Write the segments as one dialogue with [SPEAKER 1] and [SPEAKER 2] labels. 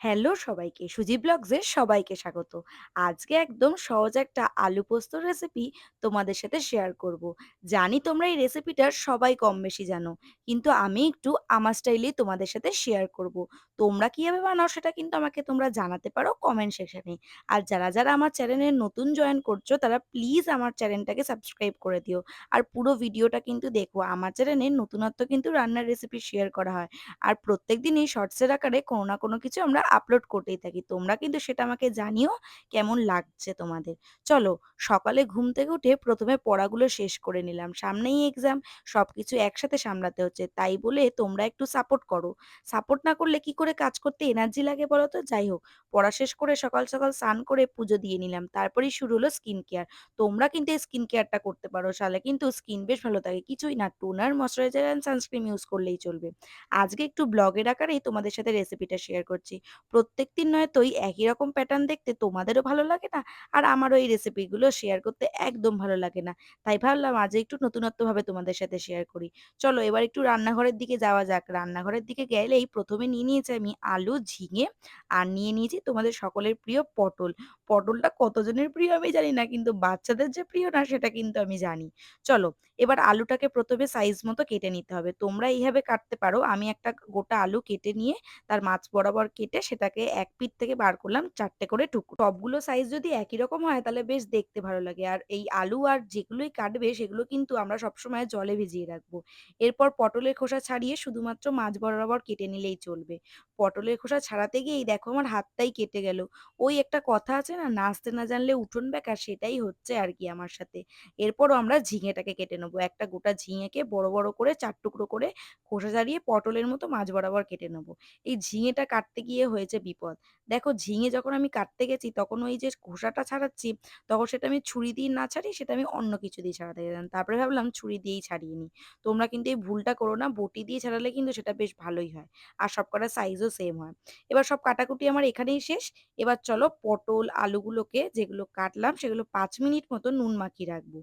[SPEAKER 1] Hello সবাইকে, সুজি ব্লগসে সবাইকে স্বাগত। আজকে একদম সহজ একটা আলু পোস্তর রেসিপি তোমাদের সাথে শেয়ার করব। জানি তোমরা এই রেসিপিটা সবাই কম-বেশি জানো। কিন্তু আমি একটু আমার স্টাইলেই তোমাদের সাথে শেয়ার করব। তোমরা কীভাবে বানাও সেটা কিন্তু আমাকে তোমরা জানাতে পারো কমেন্ট সেকশনে। আর যারা, যারা আমার চ্যানেলে নতুন জয়েন করছ তারা প্লিজ আমার চ্যানেলটাকে সাবস্ক্রাইব করে দিও। আর পুরো ভিডিওটা কিন্তু দেখো। আমার চ্যানেলে নতুনত্ব কিন্তু রান্নার রেসিপি শেয়ার করা হয়। আর প্রত্যেকদিনই শর্টসের আকারে কোনো না কোনো কিছু আমরা আপলোড করতেই থাকি। তোমরা কিন্তু সেটা আমাকে জানিও কেমন লাগছে তোমাদের। চলো সকালে ঘুম থেকে উঠে প্রথমে পড়াগুলো শেষ করে নিলাম। সামনেই এক্সাম, সবকিছু একসাথে সামলাতে হচ্ছে। তাই বলে তোমরা একটু সাপোর্ট করো। সাপোর্ট না করলে কি করে কাজ করতে এনার্জি লাগে বলো তো? যাই হোক, পড়া শেষ করে সকাল, সকাল স্নান করে পুজো দিয়ে নিলাম। তারপরেই শুরু হলো স্কিন কেয়ার। তোমরা কিন্তু এই স্কিন কেয়ারটা করতে পারো। সালে কিন্তু স্কিন বেশ ভালো থাকে। কিছুই না toner, moisturiser and sunscreen use করলেই চলবে। আজকে একটু ব্লগের আকারেই তোমাদের সাথে রেসিপিটা শেয়ার করছি। প্রত্যেকদিন নয়তো ওই একই রকম প্যাটার্ন দেখতে তোমাদেরও ভালো লাগে না, আর আমারও এই রেসিপিগুলো শেয়ার করতে একদম ভালো লাগে না। তাই ভাবলাম আজ একটু নতুনত্বভাবে তোমাদের সাথে শেয়ার করি। চলো এবার একটু রান্নাঘরের দিকে যাওয়া যাক। রান্নাঘরের দিকে গেলেই ১ম এ নিয়ে নিয়েছি আমি আলু, ঝিঙে আর নিয়ে নিয়েছি তোমাদের সকলের প্রিয় পটল। পটলটা কতজনের প্রিয় আমি জানি না, কিন্তু বাচ্চাদের যে প্রিয় না সেটা কিন্তু আমি জানি। চলো এবার আলুটাকে প্রথমে সাইজ মতো কেটে নিতে হবে। তোমরা এইভাবে কাটতে পারো। আমি একটা গোটা আলু কেটে নিয়ে তার মাছ বরাবর কেটে সেটাকে এক পিঠ থেকে বার করলাম ৪ টে করে টুকরো। সবগুলো সাইজ যদি একই রকম হয় তাহলে বেশ দেখতে ভালো লাগে। আর এই আলু আর যেগুলোই কাটবে সেগুলো কিন্তু আমরা সবসময় জলে ভিজিয়ে রাখব। এরপর পটলের খোসা ছাড়িয়ে শুধুমাত্র মাছ বরাবর কেটে নিলেই চলবে। পটলের খোসা ছাড়াতে গিয়েই দেখো আমার হাতটাই কেটে গেল। ওই একটা কথা আছে না, নাচতে না জানলে উঠোন বেঁকা সেটাই হচ্ছে আর কি আমার সাথে। এরপরও আমরা ঝিঙেটাকে কেটে নেব। একটা গোটা ঝিঙেকে বড়, বড় করে চার টুকরো করে খোসা ছাড়িয়ে পটলের মতো মাঝ বরাবর কেটে নেব। এই ঝিঙেটা কাটতে গিয়ে হয়েছে বিপদ। দেখো ঝিঙে যখন আমি কাটতে গেছি তখন ওই যে খোসাটা ছাড়াচ্ছি, তখন সেটা আমি ছুরি দিয়ে না ছাড়ি সেটা আমি অন্য কিছু দিয়ে ছাড়াতে গেলাম। তারপরে ভাবলাম ছুরি দিয়েই ছাড়িয়ে নিই। তোমরা কিন্তু এই ভুলটা করো না। বটি দিয়ে ছাড়ালে কিন্তু সেটা বেশ ভালোই হয়। আর সবকটার সাইজও সেম হয়। এবার সব কাটাকুটি আমার এখানেই শেষ। এবার চলো পটল, আলুগুলোকে যেগুলো কাটলাম সেগুলো পাঁচ মিনিট মতো নুন মাখিয়ে রাখব।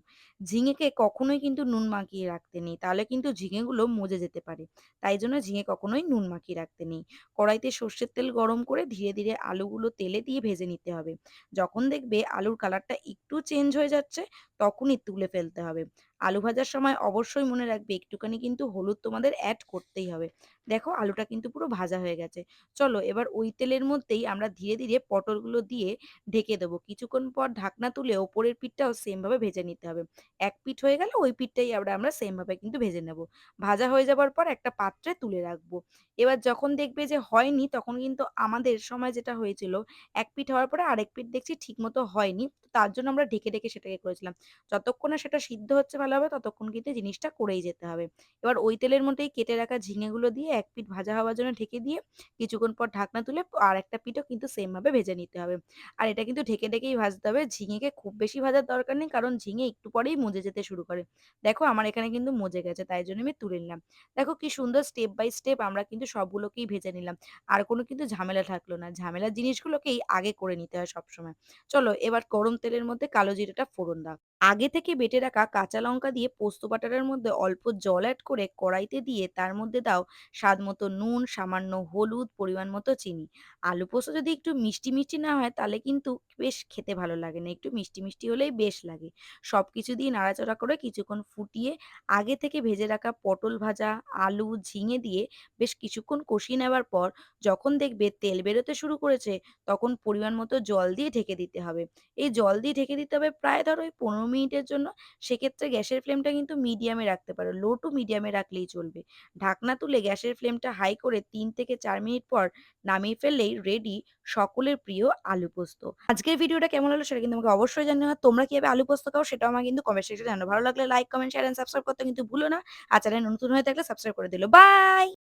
[SPEAKER 1] ঝিঙেকে কখনোই কিন্তু নুন মাখিয়ে রাখতে নেই। তাহলে কিন্তু ঝিঙেগুলো মজে যেতে পারে। তাই জন্য ঝিঙে কখনোই নুন মাখিয়ে রাখতে নেই। কড়াইতে সর্ষের তেল গরম করে ধীরে, ধীরে আলুগুলো তেলে দিয়ে ভেজে নিতে হবে। যখন দেখবে আলুর কালারটা একটু চেঞ্জ হয়ে যাচ্ছে, তখনই তুলে ফেলতে হবে। আলু ভাজার সময় অবশ্যই মনে রাখবে একটুখানি কিন্তু হলুদ তোমাদের অ্যাড করতেই হবে। দেখো আলুটা কিন্তু পুরো ভাজা হয়ে গেছে। চলো এবার ওই তেলের মধ্যেই আমরা ধীরে, ধীরে পটলগুলো দিয়ে ঢেকে দেবো। কিছুক্ষণ পর ঢাকনা তুলে ওপরের পিঠটাও সেম ভাবে ভেজে নিতে হবে। এক পিঠ হয়ে গেলে ওই পিঠটাই আমরা সেম ভাবে কিন্তু ভেজে নেব। ভাজা হয়ে যাবার পর একটা পাত্রে তুলে রাখব। এবার যখন দেখবে যে হয়নি তখন কিন্তু আমাদের সময় যেটা হয়েছিল, এক পিঠ হওয়ার পরে আরেক পিঠ দেখছি ঠিকমতো হয়নি। তার জন্য আমরা ঢেকে, ঢেকে সেটাকে করেছিলাম। যতক্ষণ না সেটা সিদ্ধ হচ্ছে ভালোভাবে ততক্ষণ কিন্তু জিনিসটা করেই যেতে হবে। এবার ওই তেলের মধ্যেই কেটে রাখা ঝিঙেগুলো দিয়ে এক পিঠ ভাজা হওয়ার জন্য ঢেকে দিয়ে কিছুক্ষণ পর ঢাকনা তুলে আর একটা পিঠও কিন্তু সেম ভাবে ভেজে নিতে হবে। আর এটা কিন্তু ঢেকে, ঢেকেই ভাজতে হবে। ঝিঙেকে খুব বেশি ভাজার দরকার নেই কারণ ঝিঙে একটু পরেই মজে যেতে শুরু করে। দেখো আমার এখানে কিন্তু মজে গেছে তাই জন্য আমি তুলে নিলাম। দেখো কি সুন্দর স্টেপ বাই স্টেপ আমরা কিন্তু সবগুলোকেই ভেজে নিলাম। আর কোনো কিন্তু ঝামেলা থাকল না। ঝামেলার জিনিসগুলোকেই আগে করে নিতে হয় সবসময়। চলো এবার গরম তেলের মধ্যে কালো জিরাটা ফোড়ন দাও। আগে থেকে বেটে রাখা কাঁচা লঙ্কা দিয়ে পোস্ত বাটাটার মধ্যে অল্প জল অ্যাড করে কড়াইতে দিয়ে তার মধ্যে দাও স্বাদ মতো নুন, সামান্য হলুদ, পরিমাণ মতো চিনি। আলু পোস্ত যদি একটু মিষ্টি, মিষ্টি না হয় তাহলে কিন্তু বেশ খেতে ভালো লাগে না। একটু মিষ্টি, মিষ্টি হলেই বেশ লাগে। সবকিছু দিয়ে নাড়াচাড়া করে কিছুক্ষণ ফুটিয়ে আগে থেকে ভেজে রাখা পটল ভাজা, আলু, ঝিঙে দিয়ে বেশ কিছুক্ষণ কষিয়ে নেওয়ার পর যখন দেখবে তেল বেরোতে শুরু করেছে, তখন পরিমাণ মতো জল দিয়ে ঢেকে দিতে হবে। এই জল দিয়ে ঢেকে দিতে হবে প্রায় ধরো ওই ১৫ মিনিটের জন্য। সেক্ষেত্রে গ্যাসের ফ্লেমটা কিন্তু মিডিয়ামে রাখতে পারো। লো টু মিডিয়ামে রাখলেই চলবে। ঢাকনা তুলে গ্যাসের ফ্লেমটা হাই করে তিন থেকে চার মিনিট পর নামিয়ে ফেললেই রেডি সকলের প্রিয় আলু পোস্ত। আজকের ভিডিওটা কেমন হলো সেটা কিন্তু আমাকে অবশ্যই জানিও। আর তোমরা কীভাবে আলু পোস্ত খাও সেটাও আমাকে কিন্তু কমেন্ট সেকশনে জানো ভালো লাগলে like, comment, share and subscribe করতে কিন্তু ভুলো না। আর চ্যানেল নতুন হয়ে থাকলে সাবস্ক্রাইব করে দিলো। বাই।